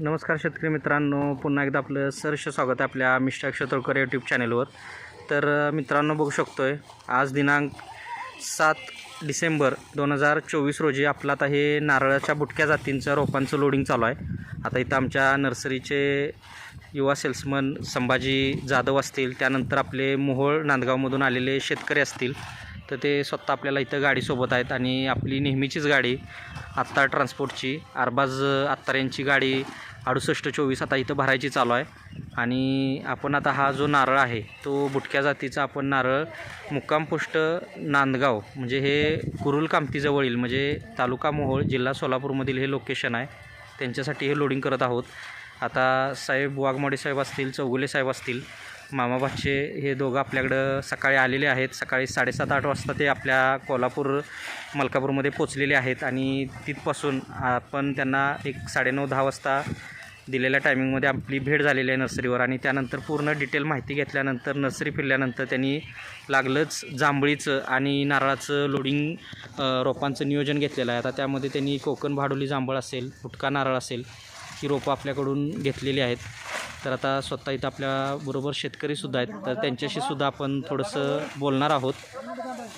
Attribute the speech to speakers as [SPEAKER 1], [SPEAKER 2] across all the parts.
[SPEAKER 1] नमस्कार शेतकरी मित्रांनो पुन्हा एकदा आपलं सहर्ष स्वागत आहे आपल्या मिस्टर क्षेत्रकर यूट्यूब चॅनलवर तर मित्रांनो बघू शकतो आहे आज दिनांक सात डिसेंबर दोन हजार चोवीस रोजी आपलं आता हे नारळाच्या बुटक्या जातींचं रोपांचं लोडिंग चालू आहे. आता इथं आमच्या नर्सरीचे युवा सेल्समन संभाजी जाधव असतील त्यानंतर आपले मोहोळ नांदगावमधून आलेले शेतकरी असतील तर ते स्वतः आपल्याला इथं गाडीसोबत आहेत आणि आपली नेहमीचीच गाडी आत्ता ट्रान्सपोर्टची. अरबाज आत्तार यांची गाडी अडुसष्ट चोवीस आता इथं भरायची चालू आहे. आणि आपण आता हा जो नारळ आहे तो बुटक्या जातीचा आपण नारळ मुक्कामपुष्ट नांदगाव म्हणजे हे कुरुल कामतीजवळील म्हणजे तालुका मोहोळ जिल्हा सोलापूरमधील हे लोकेशन आहे. त्यांच्यासाठी हे लोडिंग करत आहोत. आता साहेब वाघमोडे साहेब असतील चौगुले साहेब असतील मामा भाचे हे दोघं आपल्याकडं सकाळी आलेले आहेत. सकाळी साडेसात आठ वाजता ते आपल्या कोल्हापूर मलकापूरमध्ये पोचलेले आहेत आणि तिथपासून आपण त्यांना एक साडेनऊ दहा वाजता दिलेल्या टायमिंगमध्ये आपली भेट झालेली आहे नर्सरीवर आणि त्यानंतर पूर्ण डिटेल माहिती घेतल्यानंतर नर्सरी फिरल्यानंतर त्यांनी लागलंच जांभळीचं आणि नारळाचं लोडिंग रोपांचं नियोजन घेतलेलं आहे. आता त्यामध्ये त्यांनी कोकण भाडोली जांभळ असेल फुटका नारळ असेल ही रोपं आपल्याकडून घेतलेली आहेत. तर आता स्वतः इथं आपल्याबरोबर शेतकरीसुद्धा आहेत. तर त्यांच्याशी सुद्धा आपण थोडंसं बोलणार आहोत.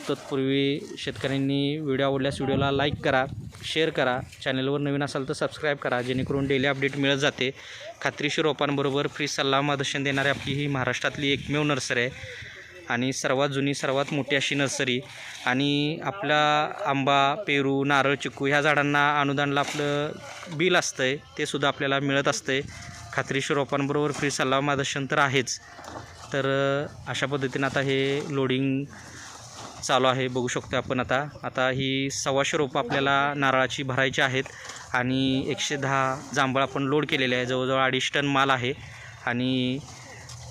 [SPEAKER 1] तत्पूर्वी शेतकऱ्यांनी व्हिडिओ आवडल्यास व्हिडिओला लाईक करा शेअर करा चॅनलवर नवीन असाल तर सबस्क्राईब करा जेणेकरून डेली अपडेट मिळत जाते. खात्रीशीर रोपांबरोबर फ्री सल्ला मार्गदर्शन देणारी आपली ही महाराष्ट्रातली एकमेव नर्सरी आहे. आणि सर्वात जुनी सर्वात मोठी अशी नर्सरी. आणि आपला आंबा पेरू नारळ चिकू ह्या झाडांना अनुदानला आपलं बिल असतं आहे ते सुद्धा आपल्याला मिळत असते खात्रीशीर रोपांबरोबर फ्री सल्ला मार्गदर्शन तर आहेच. तर अशा पद्धतीनं आता हे लोडिंग चालू आहे बघू शकतो आपण आता. आता ही सव्वाशे रोपं आपल्याला नारळाची भरायची आहेत आणि एकशे दहा जांभळ आपण लोड केलेले आहे. जवळजवळ अडीच टन माल आहे आणि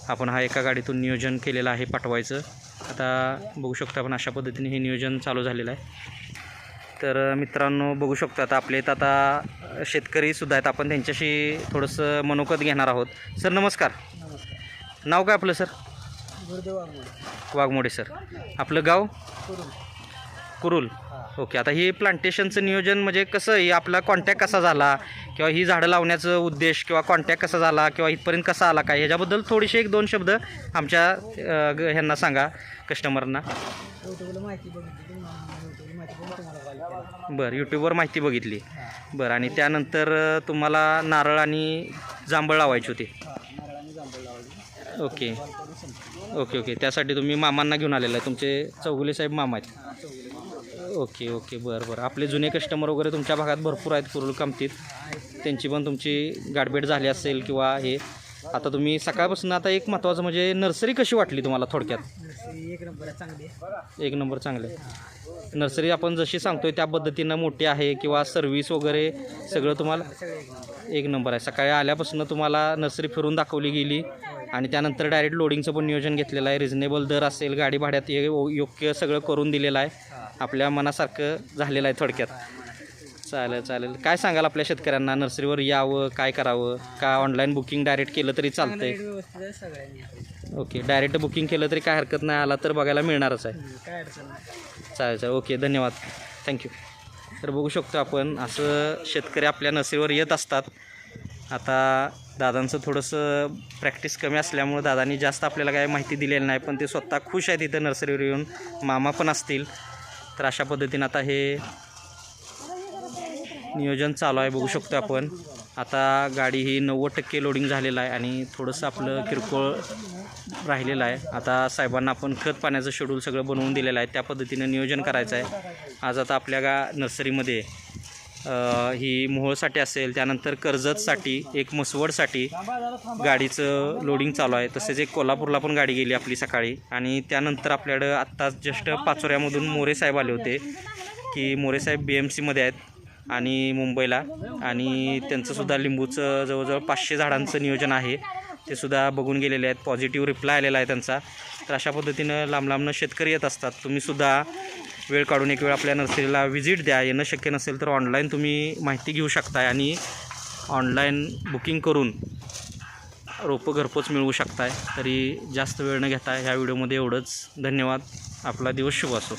[SPEAKER 1] आपण हा एका गाडीतून नियोजन केलेलं आहे पाठवायचं आता बघू शकतो आपण अशा पद्धतीने हे नियोजन चालू झालेलं आहे. तर मित्रांनो बघू शकतो आता आपले इथं आता शेतकरीसुद्धा आहेत. आपण त्यांच्याशी थोडंसं मनोगत घेणार आहोत. सर नमस्कार. नाव काय आपलं सर?
[SPEAKER 2] गुरुदेव वाघमोडे.
[SPEAKER 1] वाघमोडे सर. आपलं गाव? कुरुल. ओके आता हे प्लांटेशनचं नियोजन म्हणजे कसं आहे? आपला कॉन्टॅक्ट कसा झाला? किंवा ही झाडं लावण्याचं उद्देश किंवा कॉन्टॅक्ट कसा झाला? किंवा इथपर्यंत कसा आला काय? ह्याच्याबद्दल थोडीशी एक दोन शब्द आमच्या अ, ह्यांना सांगा कस्टमरना
[SPEAKER 2] युट्यूबला माहिती बघितली युट्यूबला माहिती बघून तुम्हाला कॉल केला.
[SPEAKER 1] बरं यूट्यूबवर माहिती बघितली. बरं आणि त्यानंतर अ, तुम्हाला नारळ आणि जांभळ लावायची होती.
[SPEAKER 2] हां नारळाने जांभळ लावली
[SPEAKER 1] ओके.
[SPEAKER 2] कॉल करून संपली
[SPEAKER 1] ओके ओके. त्यासाठी तुम्ही मामांना घेऊन आलेला आहे. तुमचे चौगुले साहेब मामा आहेत.
[SPEAKER 2] हां
[SPEAKER 1] ओके ओके बरं बरं. आपले जुने कस्टमर वगैरे तुमच्या भागात भरपूर आहेत कुरुल कामतीत. त्यांची पण तुमची गाठभेट झाली असेल किंवा हे. आता तुम्ही सकाळपासून आता एक महत्त्वाचं म्हणजे नर्सरी कशी वाटली तुम्हाला थोडक्यात?
[SPEAKER 2] एक नंबर चांगली
[SPEAKER 1] एक नंबर चांगले नर्सरी आपण जशी सांगतोय त्या पद्धतीनं मोठी आहे किंवा सर्व्हिस वगैरे सगळं तुम्हाला
[SPEAKER 2] एक नंबर
[SPEAKER 1] आहे. सकाळी आल्यापासून तुम्हाला नर्सरी फिरून दाखवली गेली आणि त्यानंतर डायरेक्ट लोडिंगचं पण नियोजन घेतलेलं आहे. रिझनेबल दर असेल गाडी भाड्यात योग्य सगळं करून दिलेलं आहे. आपल्या मनासारखं झालेलं आहे थोडक्यात. चालेल चालेल. काय सांगाल आपल्या शेतकऱ्यांना? नर्सरीवर यावं काय करावं? का ऑनलाईन बुकिंग डायरेक्ट केलं तरी चालतंय? ओके डायरेक्ट बुकिंग केलं तरी काय हरकत नाही. आला तर बघायला मिळणारच आहे.
[SPEAKER 2] काय अडचण
[SPEAKER 1] चालेल चालेल. ओके धन्यवाद. थँक्यू तर बघू शकतो आपण असं शेतकरी आपल्या नर्सरीवर येत असतात. आता दादांचं थोडंसं प्रॅक्टिस कमी असल्यामुळं दादांनी जास्त आपल्याला काय माहिती दिलेली नाही पण ते स्वतः खुश आहेत इथं नर्सरीवर येऊन. मामा पण असतील. तर अशा पद्धतीनं आता हे नियोजन चालू आहे बघू शकतो आपण. आता गाडी ही नव्वद टक्के लोडिंग झालेलं आहे आणि थोडंसं आपलं किरकोळ राहिलेलं आहे. आता साहेबांना आपण खत पाण्याचं शेड्यूल सगळं बनवून दिलेलं आहे. त्या पद्धतीनं नियोजन करायचं आहे. आज आता आपल्या गा नर्सरीमध्ये ही मोहोळसाठी असेल त्यानंतर कर्जतसाठी एक मसवडसाठी गाडीचं लोडिंग चालू आहे. तसेच एक कोल्हापूरला पण गाडी गेली आपली सकाळी. आणि त्यानंतर आपल्याकडं आत्ताच जस्ट पाचोऱ्यामधून मोरे साहेब आले होते की मोरे साहेब बी एम सीमध्ये आहेत आणि मुंबईला. आणि त्यांचंसुद्धा लिंबूचं जवळजवळ पाचशे झाडांचं नियोजन आहे. ते सुद्धा बघून गेलेले आहेत पॉझिटिव्ह रिप्लाय आलेला आहे त्यांचा. तर अशा पद्धतीनं लांब लांबनं शेतकरी येत असतात. तुम्हीसुद्धा वेळ काढून एक वेळ आपल्या नर्सरीला व्हिजिट द्या. येणं शक्य नसेल तर ऑनलाईन तुम्ही माहिती घेऊ शकताय आणि ऑनलाईन बुकिंग करून रोपं घरपोच मिळवू शकताय. तरी जास्त वेळ न घेता ह्या व्हिडिओमध्ये एवढंच. धन्यवाद. आपला दिवस शुभ असो.